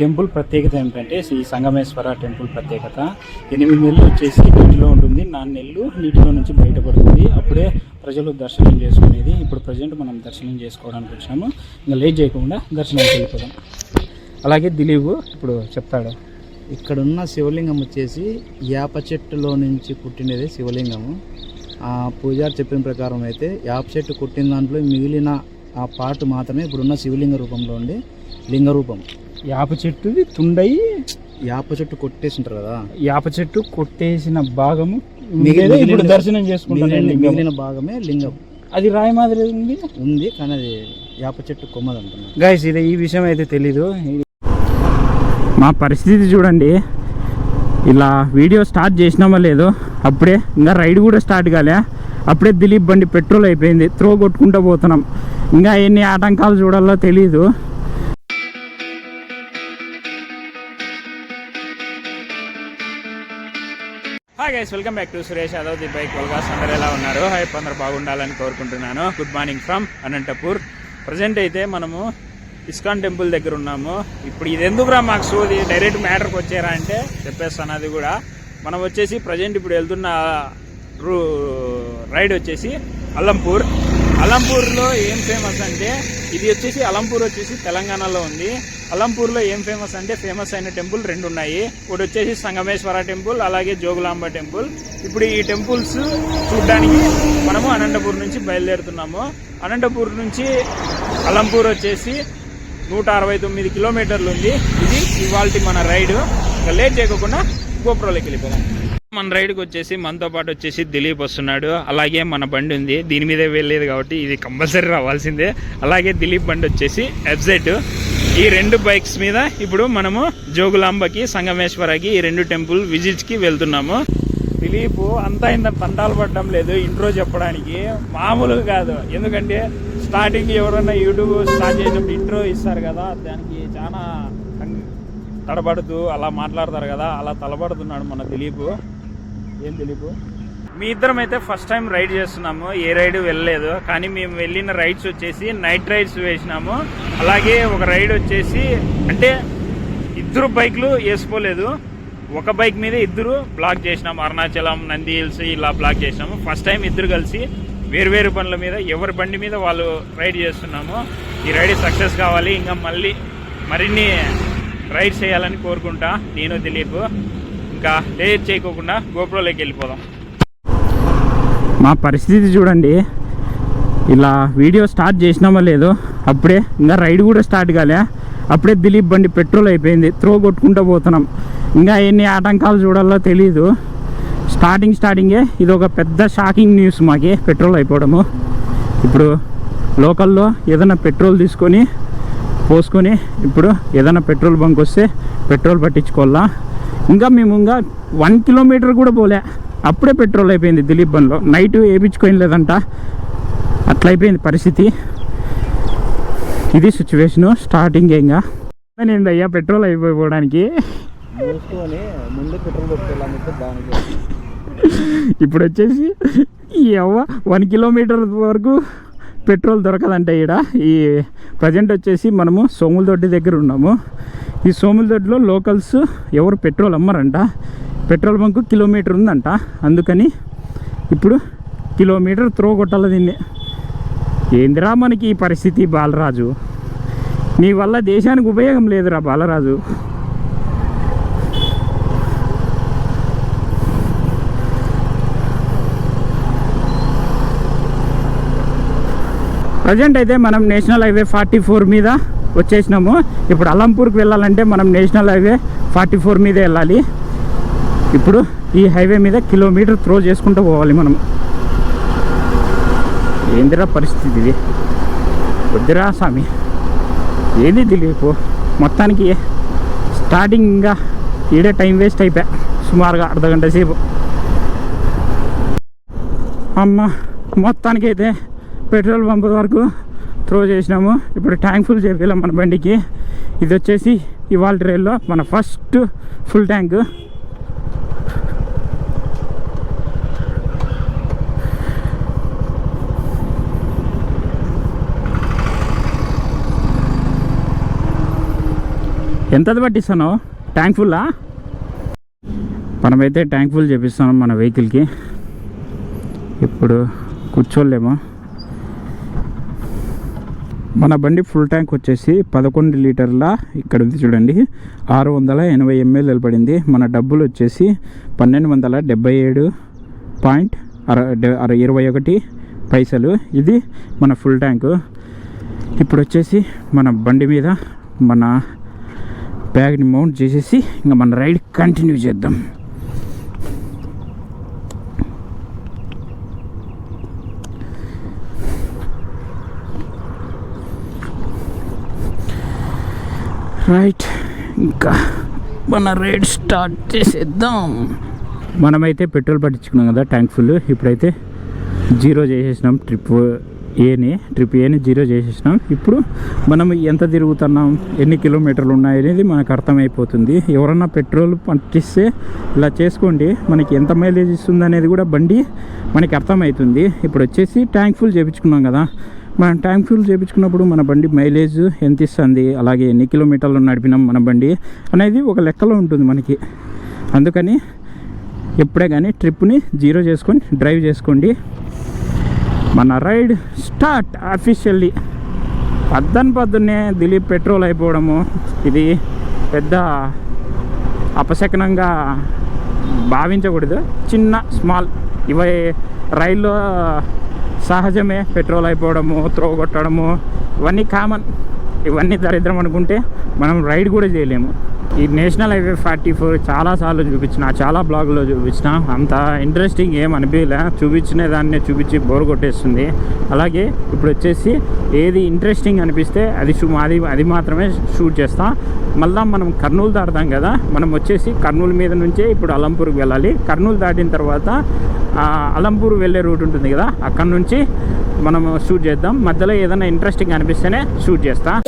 Temple ప్రత్యేకత ఏమిటంటే Shri Sangameshwara temple ప్రత్యేకత. ఎనిమిది నెలలు వచ్చేసి నీటిలో ఉంటుంది. నాలుగు నెలలు నీటిలో నుంచి బయటపడుతుంది. అప్పుడే ప్రజలు దర్శనం చేసుకునేది. ఇప్పుడు ప్రజెంట్ మనం దర్శనం చేసుకోవడానికి వచ్చాము ఇంకా లేట్ చేయకుండా దర్శనం వెళ్ళిపోదాం. అలాగే దిలీప్ ఇప్పుడు చెప్తాడు. ఇక్కడున్న శివలింగం వచ్చేసి యాప చెట్టులో నుంచి పుట్టినదే శివలింగము. ఆ పూజారి చెప్పిన ప్రకారం అయితే యాప చెట్టు కుట్టిన దాంట్లో మిగిలిన ఆ పాటు మాత్రమే ఇప్పుడున్న శివలింగ రూపంలో ఉండి లింగ రూపం యాప చెట్టుది తుండయి యాప చెట్టు కొట్టేసింటారు కదా. యాప చెట్టు కొట్టేసిన భాగము ఇప్పుడు దర్శనం చేసుకుంటాను మిగిలిన మిగిలిన భాగమే లింగం. అది రాయి మాదిరి ఉంది? ఉంది కానీ అది యాప చెట్టు కొమ్మది అంటున్నారు గైస్ ఇది ఈ విషయం అయితే తెలీదు. మా పరిస్థితి చూడండి. ఇలా వీడియో స్టార్ట్ చేసినామో లేదో అప్పుడే ఇంకా రైడ్ కూడా స్టార్ట్ కాలే. అప్పుడే దిలీప్ బండి పెట్రోల్ అయిపోయింది. త్రో కొట్టుకుంటూ పోతున్నాం. ఇంకా ఎన్ని ఆటంకాలు చూడాలో తెలీదు. Guys welcome back to Suresh Yadav the bike vlogs అందరు ఎలా ఉన్నారు? హై అందరు బాగుండాలని కోరుకుంటున్నాను. Good morning from Anantapur. Present అయితే మనము ఇస్కాన్ టెంపుల్ దగ్గర ఉన్నాము. ఇప్పుడు ఇది ఎందుకురా మాకు సోది డైరెక్ట్ మ్యాటర్కి వచ్చారా అంటే చెప్పేస్తాను అది కూడా. మనం వచ్చేసి ప్రజెంట్ ఇప్పుడు వెళ్తున్న రూ రైడ్ వచ్చేసి అల్లంపూర్. అలంపూర్లో ఏం ఫేమస్ అంటే ఇది వచ్చేసి అలంపూర్ వచ్చేసి తెలంగాణలో ఉంది. అలంపూర్లో ఏం ఫేమస్ అంటే ఫేమస్ అయిన టెంపుల్ రెండు ఉన్నాయి ఒకటి వచ్చేసి సంగమేశ్వర టెంపుల్ అలాగే జోగులాంబ టెంపుల్. ఇప్పుడు ఈ టెంపుల్స్ చూడడానికి మనము అనంతపూర్ నుంచి బయలుదేరుతున్నాము. అనంతపూర్ నుంచి అలంపూర్ వచ్చేసి నూట అరవై తొమ్మిది కిలోమీటర్లు ఉంది. ఇది ఇవాళ మన రైడ్. ఇంకా లేట్ చేయకుండా గోప్రోలోకి వెళ్ళిపోదాం. మన రైడ్కి వచ్చేసి మనతో పాటు వచ్చేసి దిలీప్ వస్తున్నాడు. అలాగే మన బండి ఉంది. దీని మీదే వెళ్ళేది కాబట్టి ఇది కంపల్సరీ రావాల్సిందే. అలాగే దిలీప్ బండి వచ్చేసి ఎఫ్జెడ్ ఈ రెండు బైక్స్ మీద ఇప్పుడు మనము జోగులాంబకి సంగమేశ్వరకి ఈ రెండు టెంపుల్ విజిట్స్కి వెళ్తున్నాము. దిలీప్ అంతా ఇంత తండాలు పడడం లేదు. ఇంట్రో చెప్పడానికి. మామూలుగా కాదు. ఎందుకంటే స్టార్టింగ్ ఎవరైనా యూట్యూబ్ స్టార్ట్ చేసినప్పుడు ఇంట్రో ఇస్తారు కదా దానికి చాలా తడబడుతూ అలా మాట్లాడతారు కదా అలా తలబడుతున్నాడు మన దిలీప్. ఏం తెలియదు మీ ఇద్దరం అయితే ఫస్ట్ టైం రైడ్ చేస్తున్నాము. ఏ రైడ్ వెళ్ళలేదు. కానీ మేము వెళ్ళిన రైడ్స్ వచ్చేసి నైట్ రైడ్స్ వేసినాము. అలాగే ఒక రైడ్ వచ్చేసి అంటే ఇద్దరు బైక్లు వేసుకోలేదు. ఒక బైక్ మీద ఇద్దరు బ్లాక్ చేసినాము. అరుణాచలం నంది హిల్స్ ఇలా బ్లాక్ చేసినాము. ఫస్ట్ టైం ఇద్దరు కలిసి వేరువేరు బండ్ల మీద ఎవరి బండి మీద వాళ్ళు రైడ్ చేస్తున్నాము. ఈ రైడ్ సక్సెస్ కావాలి. ఇంకా మళ్ళీ మరిన్ని రైడ్ చేయాలని కోరుకుంటా. నేను దిలీప్. ఇంకా లేట్ చేయకోకుండా గోప్రోలోకి వెళ్ళిపోదాం. మా పరిస్థితి చూడండి. ఇలా వీడియో స్టార్ట్ చేసినామా లేదో అప్పుడే ఇంకా రైడ్ కూడా స్టార్ట్ కాలే. అప్పుడే దిలీప్ బండి పెట్రోల్ అయిపోయింది. త్రో కొట్టుకుంటూ పోతున్నాం. ఇంకా ఎన్ని ఆటంకాలు చూడాలో తెలీదు. స్టార్టింగ్ స్టార్టింగే ఇది ఒక పెద్ద షాకింగ్ న్యూస్ మాకి పెట్రోల్ అయిపోవడము. ఇప్పుడు లోకల్లో ఏదైనా పెట్రోల్ తీసుకొని పోసుకొని ఇప్పుడు ఏదైనా పెట్రోల్ బంక్ వస్తే పెట్రోల్ పట్టించుకోవాలా? ఇంకా మేము ఇంకా వన్ కిలోమీటర్ కూడా పోలే. అప్పుడే పెట్రోల్ అయిపోయింది దిలీప్ బండ్లో. నైట్ వేయించుకొని లేదంట అట్లా అయిపోయింది పరిస్థితి. ఇది సిచ్యువేషను స్టార్టింగ్ ఇంకా. నేను అయ్యా పెట్రోల్ దానికి. ఇప్పుడు వచ్చేసి ఎవ వన్ కిలోమీటర్ వరకు పెట్రోల్ దొరకదంట ఈడ. ఈ ప్రజెంట్ వచ్చేసి మనము సోముల దొడ్డి దగ్గర ఉన్నాము. ఈ సోములదొడ్డులో లోకల్స్ ఎవరు పెట్రోల్ అమ్మరంట. పెట్రోల్ బంకు కిలోమీటర్ ఉందంట. అందుకని ఇప్పుడు కిలోమీటర్ త్రో కొట్టాలి దీన్ని. ఏందిరా మనకి ఈ పరిస్థితి బాలరాజు? నీ వల్ల దేశానికి ఉపయోగం లేదురా బాలరాజు. ప్రజెంట్ అయితే మనం నేషనల్ హైవే ఫార్టీ ఫోర్ మీద వచ్చేసినాము. ఇప్పుడు అలంపూర్కి వెళ్ళాలంటే మనం నేషనల్ హైవే ఫార్టీ ఫోర్ మీదే వెళ్ళాలి. ఇప్పుడు ఈ హైవే మీద కిలోమీటర్ త్రో చేసుకుంటూ పోవాలి మనం. ఏందిరా పరిస్థితి ఇది? వద్దురా స్వామి. ఏది తెలియకు మొత్తానికి స్టార్టింగ్ ఇంకా ఈడే టైం వేస్ట్ అయిపోయా. సుమారుగా అర్ధ గంట సేపు. అమ్మ మొత్తానికైతే పెట్రోల్ పంప్ వరకు త్రో చేసినాము. ఇప్పుడు ట్యాంక్ ఫుల్ చేయాలి మన బండికి. ఇది వచ్చేసి ఇవాళ రైల్లో మన ఫస్ట్ ఫుల్ ట్యాంక్. ఎంతది పట్టిస్తాను ట్యాంక్ ఫుల్లా? మనమైతే ట్యాంక్ ఫుల్ చేపిస్తాం మన వెహికల్కి. ఇప్పుడు కూర్చోలేమో. మన బండి ఫుల్ ట్యాంక్ వచ్చేసి పదకొండు లీటర్ల ఇక్కడ ఉంది చూడండి. ఆరు వందల ఎనభై ఎంఎల్ పడింది మన డబ్బులు వచ్చేసి పన్నెండు వందల డెబ్బై ఏడు పాయింట్ అర డె- అర ఇరవై ఒకటి పైసలు. ఇది మన ఫుల్ ట్యాంకు ఇప్పుడు వచ్చేసి మన బండి మీద మన బ్యాగ్ని మౌంట్ చేసేసి ఇంకా మన రైడ్ కంటిన్యూ చేద్దాం. రైట్ ఇంకా మన రైడ్ స్టార్ట్ చేసేద్దాం. మనమైతే పెట్రోల్ పట్టించుకున్నాం కదా ట్యాంక్ ఫుల్. ఇప్పుడైతే జీరో చేసేసినాం ట్రిప్ ఏని ట్రిప్ ఏని జీరో చేసేసినాం. ఇప్పుడు మనం ఎంత తిరుగుతున్నాం ఎన్ని కిలోమీటర్లు ఉన్నాయి అనేది మనకు అర్థమైపోతుంది. ఎవరన్నా పెట్రోల్ పట్టిస్తే ఇలా చేసుకోండి. మనకి ఎంత మైలేజ్ ఇస్తుంది అనేది కూడా బండి మనకి అర్థమవుతుంది ఇప్పుడు వచ్చేసి ట్యాంక్ ఫుల్ చేయించుకున్నాం కదా. మనం ట్యాంక్ ఫ్యూల్ చేయించుకున్నప్పుడు మన బండి మైలేజ్ ఎంత ఇస్తుంది అలాగే ఎన్ని కిలోమీటర్లు నడిపినాం మన బండి అనేది ఒక లెక్కలో ఉంటుంది మనకి. అందుకని ఎప్పుడే కానీ ట్రిప్ని జీరో చేసుకొని డ్రైవ్ చేసుకోండి. మన రైడ్ స్టార్ట్ అఫీషియల్లీ పద్దన్ పద్దున్నే దిలీప్ పెట్రోల్ అయిపోవడము. ఇది పెద్ద అపశకనంగా భావించకూడదు. చిన్న స్మాల్ ఇవి రైల్లో సహజమే పెట్రోల్ అయిపోవడము త్రో కొట్టడము ఇవన్నీ కామన్ ఇవన్నీ దరిద్రం అనుకుంటే మనం రైడ్ కూడా చేయలేము. ఈ నేషనల్ హైవే ఫార్టీ ఫోర్ చాలాసార్లు చూపించిన చాలా బ్లాగులో చూపించిన. అంత ఇంట్రెస్టింగ్ ఏం అనిపించలే చూపించిన దాన్ని చూపించి బోర్ కొట్టేస్తుంది. అలాగే ఇప్పుడు వచ్చేసి ఏది ఇంట్రెస్టింగ్ అనిపిస్తే అది అది అది మాత్రమే షూట్ చేస్తాం. మళ్ళీ మనం కర్నూలు దాటుతాం కదా మనం వచ్చేసి కర్నూలు మీద నుంచే ఇప్పుడు అలంపూర్కి వెళ్ళాలి. కర్నూలు దాటిన తర్వాత అలంపూర్ వెళ్ళే రూట్ ఉంటుంది కదా అక్కడ నుంచి మనం షూట్ చేద్దాం. మధ్యలో ఏదైనా ఇంట్రెస్టింగ్ అనిపిస్తేనే షూట్ చేస్తాం.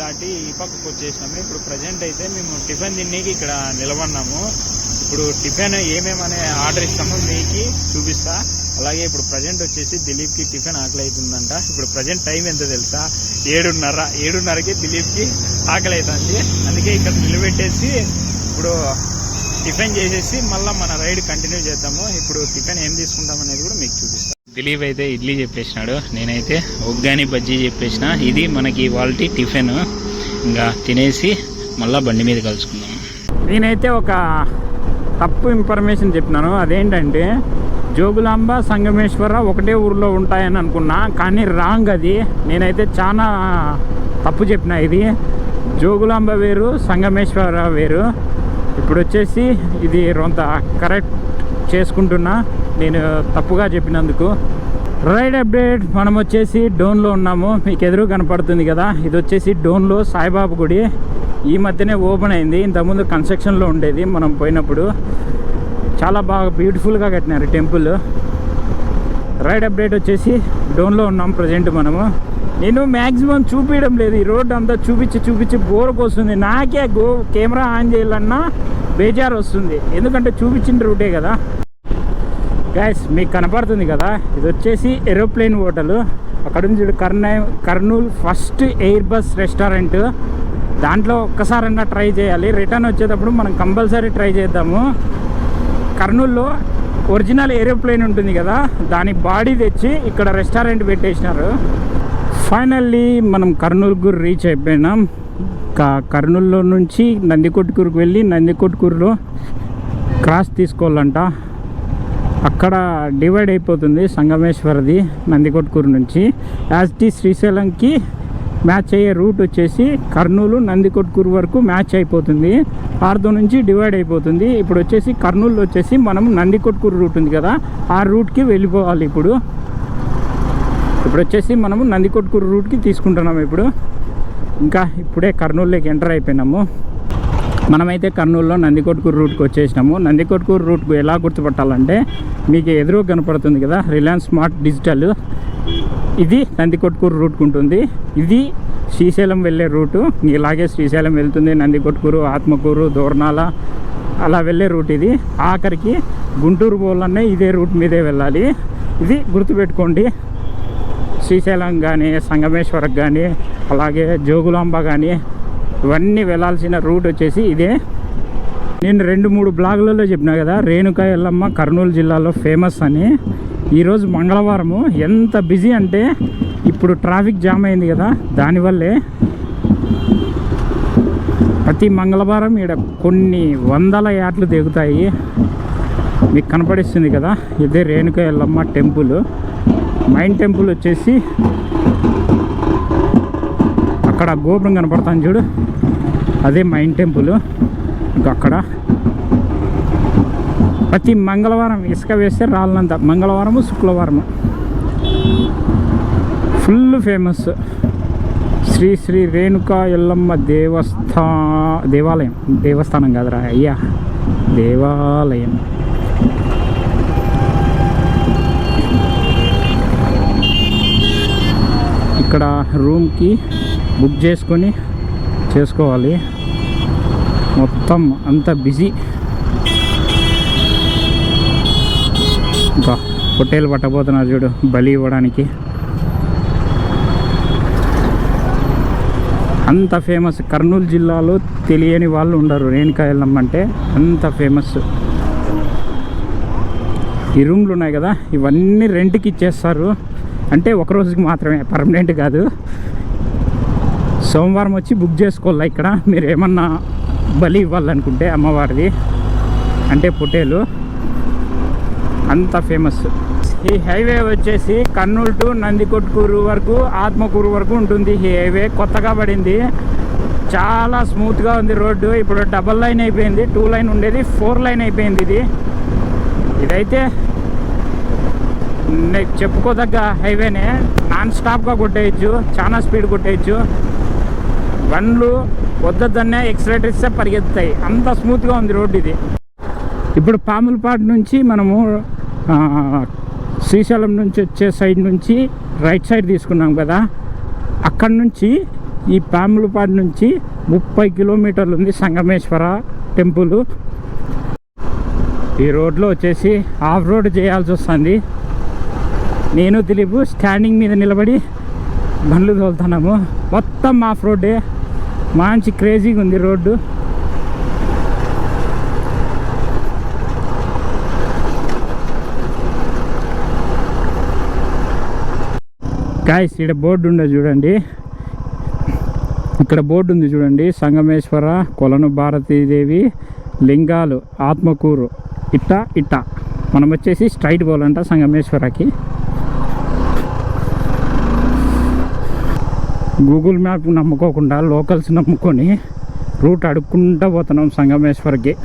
దాటి ఈ పక్కకు వచ్చేసినాము. ఇప్పుడు ప్రజెంట్ అయితే మేము టిఫిన్ తినేకి ఇక్కడ నిలబడినాము. ఇప్పుడు టిఫిన్ ఏమేమనే ఆర్డర్ ఇస్తామో మీకు చూపిస్తా. అలాగే ఇప్పుడు ప్రజెంట్ వచ్చేసి దిలీప్కి టిఫిన్ ఆకలి అవుతుందంట ఇప్పుడు ప్రజెంట్ టైం ఎంత తెలుసా? ఏడున్నర. ఏడున్నరకి దిలీప్కి ఆకలి అవుతుంది అందుకే ఇక్కడ నిలబెట్టేసి ఇప్పుడు టిఫిన్ చేసేసి మళ్ళీ మన రైడ్ కంటిన్యూ చేద్దాము. ఇప్పుడు టిఫిన్ ఏం తీసుకుంటాం అనేది కూడా మీకు చూపిస్తాం. దిలీప్ అయితే ఇడ్లీ చెప్పేసినాడు. నేనైతే ఒగ్గాని బజ్జీ చెప్పేసిన. ఇది మనకి వాళ్ళ టిఫిన్. ఇంకా తినేసి మళ్ళీ బండి మీద కలుసుకుందాం. నేనైతే ఒక తప్పు ఇన్ఫర్మేషన్ చెప్పినాను. అదేంటంటే జోగులాంబ సంగమేశ్వర ఒకటే ఊర్లో ఉంటాయని అనుకున్నా. కానీ రాంగ్ అది. నేనైతే చాలా తప్పు చెప్పిన ఇది. జోగులాంబ వేరు సంగమేశ్వర వేరు. ఇప్పుడు వచ్చేసి ఇది కొంత కరెక్ట్ చేసుకుంటున్నా. నేను తప్పుగా చెప్పినందుకు. రైడ్ అప్డేట్ మనం వచ్చేసి డోన్లో ఉన్నాము. మీకు ఎదురు కనపడుతుంది కదా. ఇది వచ్చేసి డోన్లో సాయిబాబా గుడి. ఈ మధ్యనే ఓపెన్ అయింది. ఇంతకుముందు కన్స్ట్రక్షన్లో ఉండేది మనం పోయినప్పుడు. చాలా బాగా బ్యూటిఫుల్గా కట్టినారు టెంపుల్. రైడ్ అప్డేట్ వచ్చేసి డోన్లో ఉన్నాం ప్రజెంట్ మనము. నేను మ్యాక్సిమం చూపించడం లేదు. ఈ రోడ్డు అంతా చూపించి చూపించి బోర్కి వస్తుంది నాకే గో కెమెరా ఆన్ చేయాలన్నా బేజారు వస్తుంది. ఎందుకంటే చూపించిన రూటే కదా. గ్యాస్ మీకు కనపడుతుంది కదా? ఇది వచ్చేసి ఏరోప్లేన్ హోటల్. అక్కడ నుంచి చూడు కర్నూ Kurnool first air bus restaurant. దాంట్లో ఒక్కసారన్నా ట్రై చేయాలి. రిటర్న్ వచ్చేటప్పుడు మనం కంపల్సరీ ట్రై చేద్దాము. కర్నూలులో ఒరిజినల్ ఏరోప్లేన్ ఉంటుంది కదా? దాని బాడీ తెచ్చి ఇక్కడ రెస్టారెంట్ పెట్టేసినారు. ఫైనల్లీ మనం కర్నూలుకు రీచ్ అయిపోయినాం. క- కర్నూలులో నుంచి నందికొట్కూరుకు వెళ్ళి నందికొట్కూరులో క్రాస్ తీసుకోవాలంట. అక్కడ డివైడ్ అయిపోతుంది సంగమేశ్వరది నందికొట్కూరు నుంచి. యాజ్ టీ శ్రీశైలంకి మ్యాచ్ అయ్యే రూట్ వచ్చేసి కర్నూలు నందికొట్కూరు వరకు మ్యాచ్ అయిపోతుంది. ఆర్దో నుంచి డివైడ్ అయిపోతుంది. ఇప్పుడు వచ్చేసి కర్నూలు వచ్చేసి మనం నందికొట్కూరు రూట్ ఉంది కదా ఆ రూట్కి వెళ్ళిపోవాలి ఇప్పుడు. ఇప్పుడు వచ్చేసి మనము నందికొట్కూరు రూట్కి తీసుకుంటున్నాము ఇప్పుడు. ఇంకా ఇప్పుడే కర్నూలులోకి ఎంటర్ అయిపోయినాము. మనమైతే కర్నూలులో నందికొట్కూరు రూట్కి వచ్చేసినాము. నందికొట్కూరు రూట్కు ఎలా గుర్తుపట్టాలంటే మీకు ఎదురు కనపడుతుంది కదా రిలయన్స్ స్మార్ట్ డిజిటల్. ఇది నందికొట్కూరు రూట్కి ఉంటుంది. ఇది శ్రీశైలం వెళ్ళే రూటు. ఇలాగే శ్రీశైలం వెళ్తుంది నందికొట్కూరు ఆత్మకూరు దోర్నాల అలా వెళ్ళే రూట్ ఇది. ఆఖరికి గుంటూరు పోవాలన్నా ఇదే రూట్ మీదే వెళ్ళాలి. ఇది గుర్తుపెట్టుకోండి. శ్రీశైలం కానీ సంగమేశ్వరం కానీ అలాగే జోగులాంబ కానీ ఇవన్నీ వెళ్ళాల్సిన రూట్ వచ్చేసి ఇదే. నేను రెండు మూడు బ్లాగులలో చెప్పినా కదా రేణుకా ఎల్లమ్మ కర్నూలు జిల్లాలో ఫేమస్ అని. ఈరోజు మంగళవారము. ఎంత బిజీ అంటే ఇప్పుడు ట్రాఫిక్ జామ్ అయింది కదా దానివల్లే ప్రతి మంగళవారం ఇక్కడ కొన్ని వందల యాట్లు దిగుతాయి మీకు కనపడిస్తుంది కదా ఇదే Renuka Yellamma temple. Main temple వచ్చేసి అక్కడ గోపురం కనపడతాను చూడు. అదే మైన్ టెంపుల్ ఇంకా అక్కడ. ప్రతి మంగళవారం ఇసుక వేస్తే రాళ్ళంత. మంగళవారము శుక్రవారము ఫుల్ ఫేమస్ శ్రీ శ్రీ రేణుకా ఎల్లమ్మ దేవస్థా దేవాలయం. దేవస్థానం కాదురా. అయ్యా. దేవాలయం. ఇక్కడ రూమ్కి బుక్ చేసుకొని చేసుకోవాలి. మొత్తం అంత బిజీ. ఇంకా పొట్టేలు పట్టబోతున్నారు చూడు బలి ఇవ్వడానికి. అంత ఫేమస్ కర్నూలు జిల్లాలో తెలియని వాళ్ళు ఉండరు. రేణుకా ఎల్లమ్మ అంటే అంత ఫేమస్. ఈ రూమ్లు ఉన్నాయి కదా ఇవన్నీ రెంట్కి ఇచ్చేస్తారు. అంటే ఒక రోజుకి మాత్రమే పర్మనెంట్ కాదు. సోమవారం వచ్చి బుక్ చేసుకోవాలి ఇక్కడ? మీరు ఏమన్నా బలి ఇవ్వాలనుకుంటే అమ్మవారిది. అంటే పొట్టేలు అంత ఫేమస్ ఈ హైవే వచ్చేసి కర్నూలు టు నందికొట్కూరు వరకు ఆత్మకూరు వరకు ఉంటుంది ఈ హైవే. కొత్తగా పడింది. చాలా స్మూత్గా ఉంది రోడ్డు. ఇప్పుడు డబల్ లైన్ అయిపోయింది. టూ లైన్ ఉండేది ఫోర్ లైన్ అయిపోయింది ఇది. ఇదైతే చెప్పుకోదగ్గ హైవేనే. నాన్ స్టాప్గా కొట్టేయచ్చు. చాలా స్పీడ్ కొట్టేయచ్చు. బండ్లు వద్దన్నే ఎక్సలేటర్ ఇస్తే పరిగెత్తాయి అంత స్మూత్గా ఉంది రోడ్డు ఇది. ఇప్పుడు పాములపాడు నుంచి మనము శ్రీశైలం నుంచి వచ్చే సైడ్ నుంచి రైట్ సైడ్ తీసుకున్నాం కదా. అక్కడ నుంచి ఈ పాములపాడు నుంచి ముప్పై కిలోమీటర్లు ఉంది సంగమేశ్వర టెంపుల్. ఈ రోడ్లో వచ్చేసి ఆఫ్ రోడ్ చేయాల్సి వస్తుంది. నేను దిలీపు స్టాండింగ్ మీద నిలబడి బండ్లు తోలుతున్నాము. మొత్తం ఆఫ్ రోడ్డే. మంచి క్రేజీగా ఉంది రోడ్డు. గాయస్ ఇక్కడ బోర్డు ఉండదు చూడండి. ఇక్కడ బోర్డు ఉంది చూడండి. సంగమేశ్వర కొలను భారతీదేవి లింగాలు ఆత్మకూరు. ఇట్ట ఇట్ట. మనం వచ్చేసి స్ట్రైట్ పోవాలంట సంగమేశ్వరకి. గూగుల్ మ్యాప్ నమ్ముకోకుండా లోకల్స్ నమ్ముకొని రూట్ అడుక్కుంటూ పోతున్నాం సంగమేశ్వర్కి.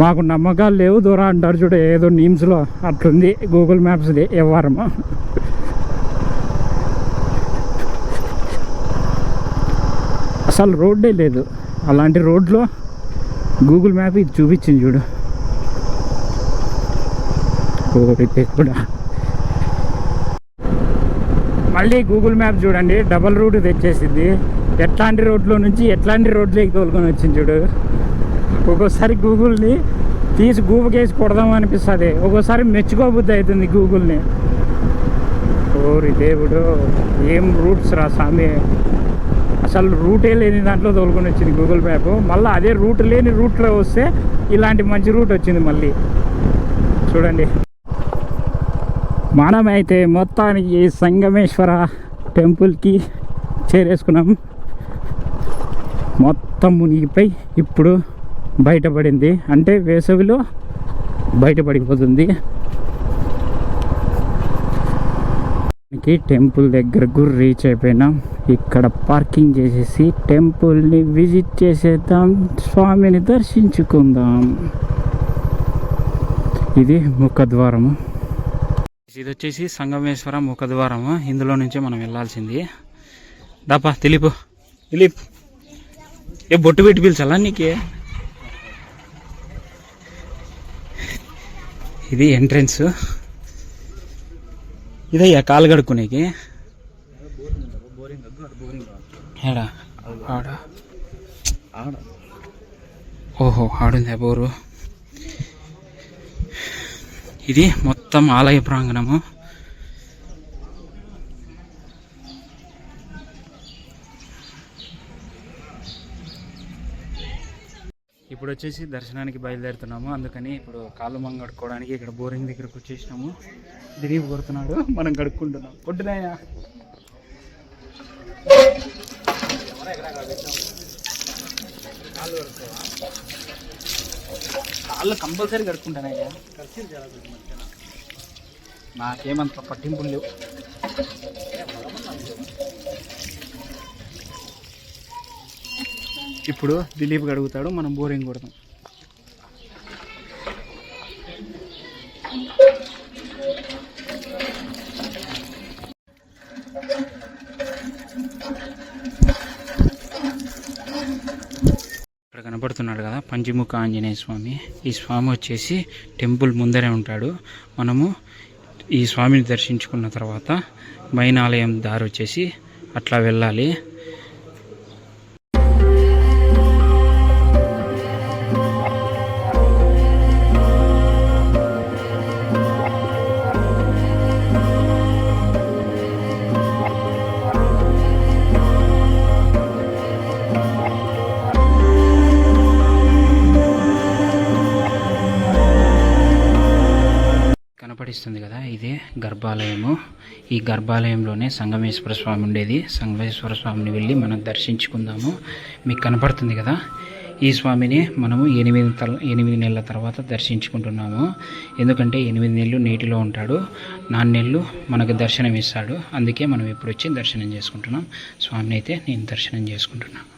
మాకు నమ్మకాలు లేవు దూరం అంటారు చూడ ఏదో నీమ్స్లో అట్లుంది గూగుల్ మ్యాప్స్ది వ్యవహారము అసలు రోడ్డే లేదు. అలాంటి రోడ్లో గూగుల్ మ్యాప్ ఇది చూపించింది చూడు. కూడా. మళ్ళీ గూగుల్ మ్యాప్ చూడండి డబల్ రూట్ తెచ్చేసింది. ఎట్లాంటి రోడ్లో నుంచి ఎట్లాంటి రోడ్లోకి తోలుకొని వచ్చింది చూడు. ఒక్కోసారి గూగుల్ని తీసి గూబకేసి కొడదాం అనిపిస్తుంది. ఒక్కోసారి మెచ్చుకోబుద్ధి అవుతుంది గూగుల్ని ఓరి దేవుడు ఏం రూట్స్ రా స్వామి. అసలు రూటే లేని దాంట్లో తోలుకొని వచ్చింది గూగుల్ మ్యాప్ మళ్ళీ అదే రూట్ లేని రూట్లో వస్తే ఇలాంటి మంచి రూట్ వచ్చింది మళ్ళీ. చూడండి. మనమైతే మొత్తానికి సంగమేశ్వర టెంపుల్కి చేరేసుకున్నాం. మొత్తం మునిగిపోయి ఇప్పుడు బయటపడింది. అంటే వేసవిలో బయటపడిపోతుంది. టెంపుల్ దగ్గరకు రీచ్ అయిపోయినాం ఇక్కడ పార్కింగ్ చేసేసి టెంపుల్ని విజిట్ చేసేద్దాం. స్వామిని దర్శించుకుందాం. ఇది ముఖద్వారము. ఇది వచ్చేసి సంగమేశ్వర ముఖద్వారము. ఇందులో నుంచే మనం వెళ్ళాల్సింది. దాపా దిలీప్. దిలీప్. ఏ బొట్టు పెట్టి పిలిచాలా నీకే? ఇది ఎంట్రన్స్. ఇదయ్యా కాలు కడుక్కునేకి ఏడా? ఓహో ఆడుందా బోరు? ఇది మొత్తం మొత్తం ఆలయ ప్రాంగణము. ఇప్పుడు వచ్చేసి దర్శనానికి బయలుదేరుతున్నాము. అందుకని ఇప్పుడు కాళ్ళు మంగ కడుక్కోవడానికి ఇక్కడ బోరింగ్ దగ్గరకు వచ్చేసినాము. దిలీప్ కొడుతున్నాడు. మనం కడుక్కుంటున్నాం. కొట్టునాయా కాళ్ళు కంపల్సరీ కడుక్కుంటానయ్యా నాకేమంత పట్టింపులు లేవు. ఇప్పుడు దిలీప్ అడుగుతాడు మనం బోరింగ్ కొడతాం. ఇక్కడ కనపడుతున్నాడు కదా పంచిముఖ ఆంజనేయ స్వామి. ఈ స్వామి వచ్చేసి టెంపుల్ ముందరే ఉంటాడు. మనము ఈ స్వామిని దర్శించుకున్న తర్వాత మైనాలయం ఆలయం దారి వచ్చేసి అట్లా వెళ్ళాలి. కనపడిస్తుంది కదా ఇదే గర్భాలయము. ఈ గర్భాలయంలోనే సంగమేశ్వర స్వామి ఉండేది. సంగమేశ్వర స్వామిని వెళ్ళి మనం దర్శించుకుందాము. మీకు కనపడుతుంది కదా ఈ స్వామిని మనము ఎనిమిది తల ఎనిమిది నెలల తర్వాత దర్శించుకుంటున్నాము. ఎందుకంటే ఎనిమిది నెలలు నీటిలో ఉంటాడు నాలుగు నెలలు మనకు దర్శనం ఇస్తాడు అందుకే మనం ఇప్పుడు వచ్చి దర్శనం చేసుకుంటున్నాం. స్వామిని అయితే నేను దర్శనం చేసుకుంటున్నాను.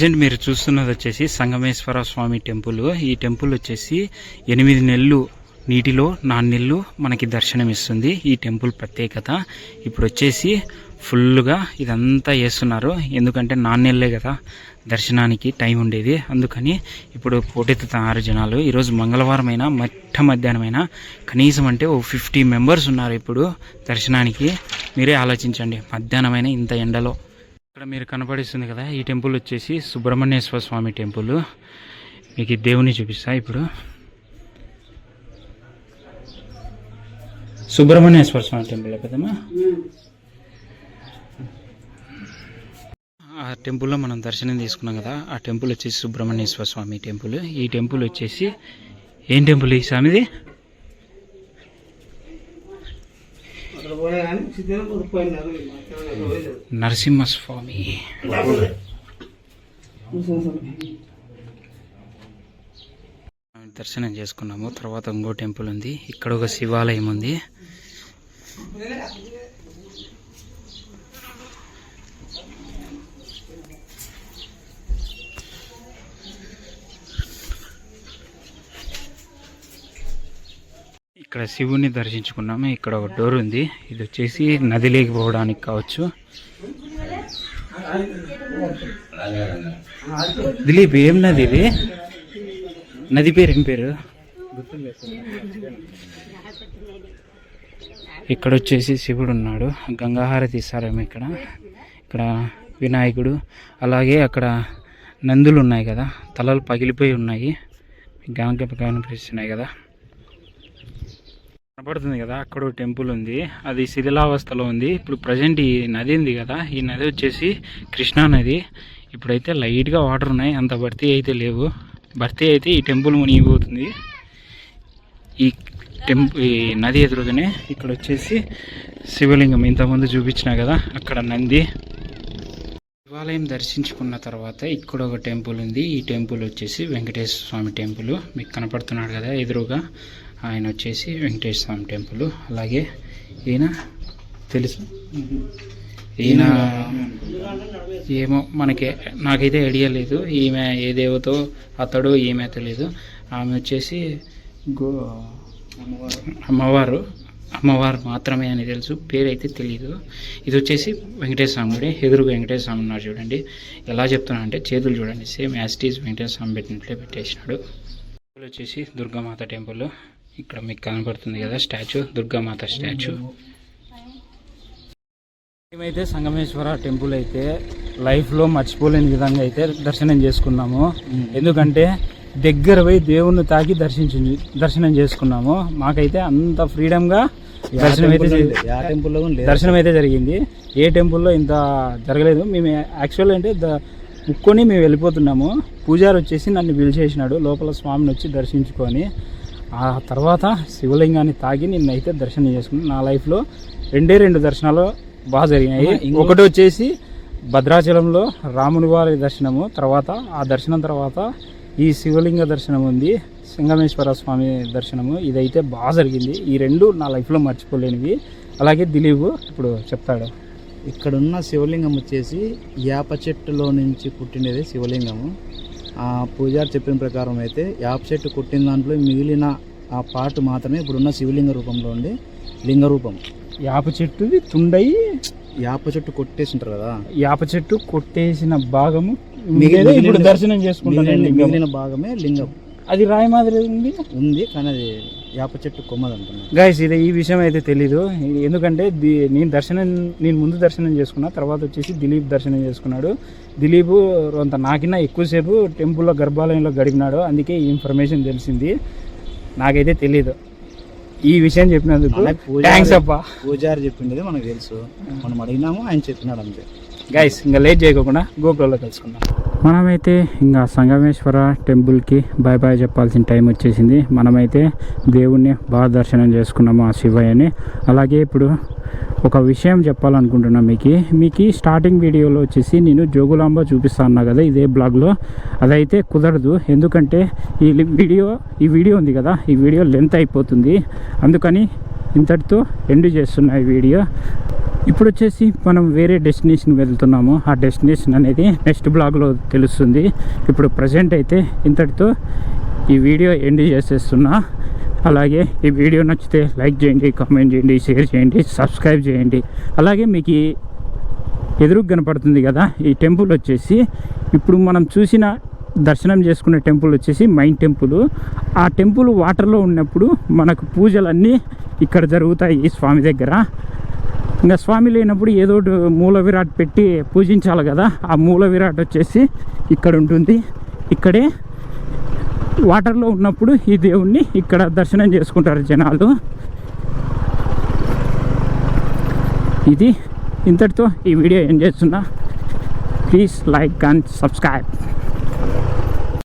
ప్రజెంట్ మీరు చూస్తున్నది వచ్చేసి సంగమేశ్వర స్వామి టెంపుల్. ఈ టెంపుల్ వచ్చేసి ఎనిమిది నెలలు నీటిలో నాన్నెళ్ళు మనకి దర్శనం ఇస్తుంది ఈ టెంపుల్ ప్రత్యేకత. ఇప్పుడు వచ్చేసి ఫుల్గా ఇదంతా వేస్తున్నారు ఎందుకంటే నాలుగు కదా దర్శనానికి టైం ఉండేది. అందుకని ఇప్పుడు పోటెత్తుతున్నారు జనాలు. ఈరోజు మంగళవారం అయినా మట్ట మధ్యాహ్నమైనా కనీసం అంటే ఓ ఫిఫ్టీ మెంబర్స్ ఉన్నారు ఇప్పుడు దర్శనానికి. మీరే ఆలోచించండి. మధ్యాహ్నమైన ఇంత ఎండలో ఇక్కడ మీరు కనపడిస్తుంది కదా ఈ టెంపుల్ వచ్చేసి సుబ్రహ్మణ్యేశ్వర స్వామి టెంపుల్. మీకు దేవుని చూపిస్తా ఇప్పుడు. సుబ్రహ్మణ్యేశ్వర స్వామి టెంపుల్ కదమ్మా ఆ టెంపుల్లో మనం దర్శనం తీసుకున్నాం కదా ఆ టెంపుల్ వచ్చేసి సుబ్రహ్మణ్యేశ్వర స్వామి టెంపుల్. ఈ టెంపుల్ వచ్చేసి ఏం టెంపుల్ ఈ స్వామిది? నరసింహస్వామి. దర్శనం చేసుకున్నాము తర్వాత ఇంకో టెంపుల్ ఉంది ఇక్కడ ఒక శివాలయం ఉంది. ఇక్కడ శివుని దర్శించుకున్నాము. ఇక్కడ ఒక డోర్ ఉంది. ఇది వచ్చేసి నదిలోకి పోవడానికి కావచ్చు. దిలీప్ ఏం నది ఇది? నది పేరు ఏం పేరు? ఇక్కడ వచ్చేసి శివుడు ఉన్నాడు. గంగాహారతి ఇస్తారేమో ఇక్కడ. ఇక్కడ వినాయకుడు. అలాగే అక్కడ నందులు ఉన్నాయి కదా. తలలు పగిలిపోయి ఉన్నాయి. గణక కనిపిస్తున్నాయి కదా. కనపడుతుంది కదా అక్కడ ఒక టెంపుల్ ఉంది. అది శిథిలావస్థలో ఉంది. ఇప్పుడు ప్రజెంట్ ఈ నది ఉంది కదా ఈ నది వచ్చేసి కృష్ణా నది. ఇప్పుడైతే లైట్గా వాటర్ ఉన్నాయి అంత భర్తీ అయితే లేవు. భర్తీ అయితే ఈ టెంపుల్ మునిగిపోతుంది. ఈ టెంపు ఈ నది ఎదురుగానే ఇక్కడ వచ్చేసి శివలింగం. ఇంతకుముందు చూపించిన కదా అక్కడ నంది. శివాలయం దర్శించుకున్న తర్వాత ఇక్కడ ఒక టెంపుల్ ఉంది. ఈ టెంపుల్ వచ్చేసి వెంకటేశ్వర స్వామి టెంపుల్. మీకు కనపడుతున్నాడు కదా ఎదురుగా. ఆయన వచ్చేసి వెంకటేశ్వర స్వామి టెంపుల్. అలాగే ఈయన తెలుసు? ఈయన ఏమో మనకి నాకైతే ఐడియా లేదు. ఈమె ఏ దేవతో అతడు ఈమె తెలియదు ఆమె వచ్చేసి గో అమ్మవారు. అమ్మవారు మాత్రమే అని తెలుసు. పేరు అయితే తెలియదు ఇది వచ్చేసి వెంకటేశ్వర స్వామి గుడి. ఎదురుగా వెంకటేశ్వర స్వామి ఉన్నారు చూడండి. ఎలా చెప్తున్నా అంటే చేతులు చూడండి. సేమ్ యాస్టీస్ వెంకటేశ్వర స్వామి పెట్టినట్లే పెట్టేసినాడు. వచ్చేసి దుర్గామాత టెంపుల్. ఇక్కడ మీకు కనపడుతుంది కదా స్టాచ్యూ దుర్గామాత స్టాచ్యూ. మేమైతే సంగమేశ్వర టెంపుల్ అయితే లైఫ్లో మర్చిపోలేని విధంగా అయితే దర్శనం చేసుకున్నాము. ఎందుకంటే దగ్గర పోయి దేవుణ్ణి తాకి దర్శించి దర్శనం చేసుకున్నాము. మాకైతే అంత ఫ్రీడమ్గా దర్శనం అయితే టెంపుల్లో దర్శనం అయితే జరిగింది. ఏ టెంపుల్లో ఇంత జరగలేదు. మేము యాక్చువల్ అంటే ద ముక్కొని మేము వెళ్ళిపోతున్నాము. పూజారి వచ్చేసి నన్ను పిలిచేసినాడు. లోపల స్వామిని వచ్చి దర్శించుకొని. ఆ తర్వాత శివలింగాన్ని తాగి నిన్నైతే దర్శనం చేసుకున్నాను. నా లైఫ్లో రెండే రెండు దర్శనాలు బాగా జరిగినాయి. ఒకటి వచ్చేసి భద్రాచలంలో రాముని వారి దర్శనము తర్వాత ఆ దర్శనం తర్వాత ఈ శివలింగ దర్శనం ఉంది సింగమేశ్వర స్వామి దర్శనము. ఇదైతే బాగా జరిగింది. ఈ రెండు నా లైఫ్లో మర్చిపోలేనివి. అలాగే దిలీప్ ఇప్పుడు చెప్తాడు. ఇక్కడున్న శివలింగం వచ్చేసి యాప చెట్టులో నుంచి పుట్టినది శివలింగము. పూజారి చెప్పిన ప్రకారం అయితే యాప చెట్టు కుట్టిన దాంట్లో మిగిలిన ఆ పాటు మాత్రమే ఇప్పుడున్న శివలింగ రూపంలో ఉండి లింగ రూపం. యాప చెట్టుది తుండయి యాప చెట్టు కొట్టేసింటారు కదా. యాప చెట్టు కొట్టేసిన భాగము ఇప్పుడు దర్శనం చేసుకుంటాను మిగిలిన భాగమే లింగం. అది రాయి మాదిరి ఉంది? ఉంది కానీ అది యాప చెట్టు కొమ్మది అంటున్నాను గైస్ ఇది ఈ విషయం అయితే తెలీదు. ఎందుకంటే నేను దర్శనం నేను ముందు దర్శనం చేసుకున్నా తర్వాత వచ్చేసి దిలీప్ దర్శనం చేసుకున్నాడు. దిలీప్ కొంత నాకిన్నా ఎక్కువసేపు టెంపుల్లో గర్భాలయంలో గడిపినాడు అందుకే ఈ ఇన్ఫర్మేషన్ తెలిసింది. నాకైతే తెలీదు. ఈ విషయం చెప్పినందుకు థ్యాంక్స్ అప్పా పూజారి చెప్పిండేది మనకు తెలుసు. మనం అడిగినాము ఆయన చెప్పినాడు అంతే. గైస్ ఇంకా లేట్ చేయకుండా గోకులలో కలుసుకుందాం. మనమైతే ఇంకా సంగమేశ్వర టెంపుల్కి బాయ్ బాయ్ చెప్పాల్సిన టైం వచ్చేసింది. మనమైతే దేవుణ్ణి బాగా దర్శనం చేసుకున్నాము ఆ శివయ్యని. అలాగే ఇప్పుడు ఒక విషయం చెప్పాలనుకుంటున్నాను మీకు. మీకు స్టార్టింగ్ వీడియోలో వచ్చేసి నేను జోగులాంబ చూపిస్తా అన్నా కదా ఇదే బ్లాగ్లో. అదైతే కుదరదు. ఎందుకంటే ఈ వీడియో ఈ వీడియో ఉంది కదా ఈ వీడియో లెంత్ అయిపోతుంది. అందుకని ఇంతటితో ఎండ్ చేస్తున్నా ఈ వీడియో. ఇప్పుడు వచ్చేసి మనం వేరే డెస్టినేషన్ వెళ్తున్నాము. ఆ డెస్టినేషన్ అనేది నెక్స్ట్ బ్లాగ్లో తెలుస్తుంది. ఇప్పుడు ప్రజెంట్ అయితే ఇంతటితో ఈ వీడియో ఎండ్ చేసేస్తున్నా. అలాగే ఈ వీడియో నచ్చితే లైక్ చేయండి కామెంట్ చేయండి షేర్ చేయండి సబ్స్క్రైబ్ చేయండి. అలాగే మీకు ఎదురుకు కనపడుతుంది కదా ఈ టెంపుల్ వచ్చేసి. ఇప్పుడు మనం చూసిన దర్శనం చేసుకునే టెంపుల్ వచ్చేసి మైన్ టెంపుల్. ఆ టెంపుల్ వాటర్లో ఉన్నప్పుడు మనకు పూజలన్నీ ఇక్కడ జరుగుతాయి స్వామి దగ్గర. ఇంకా స్వామి లేనప్పుడు ఏదో ఒకటి మూల విరాట్ పెట్టి పూజించాలి కదా ఆ మూల విరాట్ వచ్చేసి ఇక్కడ ఉంటుంది. ఇక్కడే వాటర్లో ఉన్నప్పుడు ఈ దేవుణ్ణి ఇక్కడ దర్శనం చేసుకుంటారు జనాలు. ఇది ఇంతటితో ఈ వీడియో ఏం చేస్తున్నా. Please like and subscribe.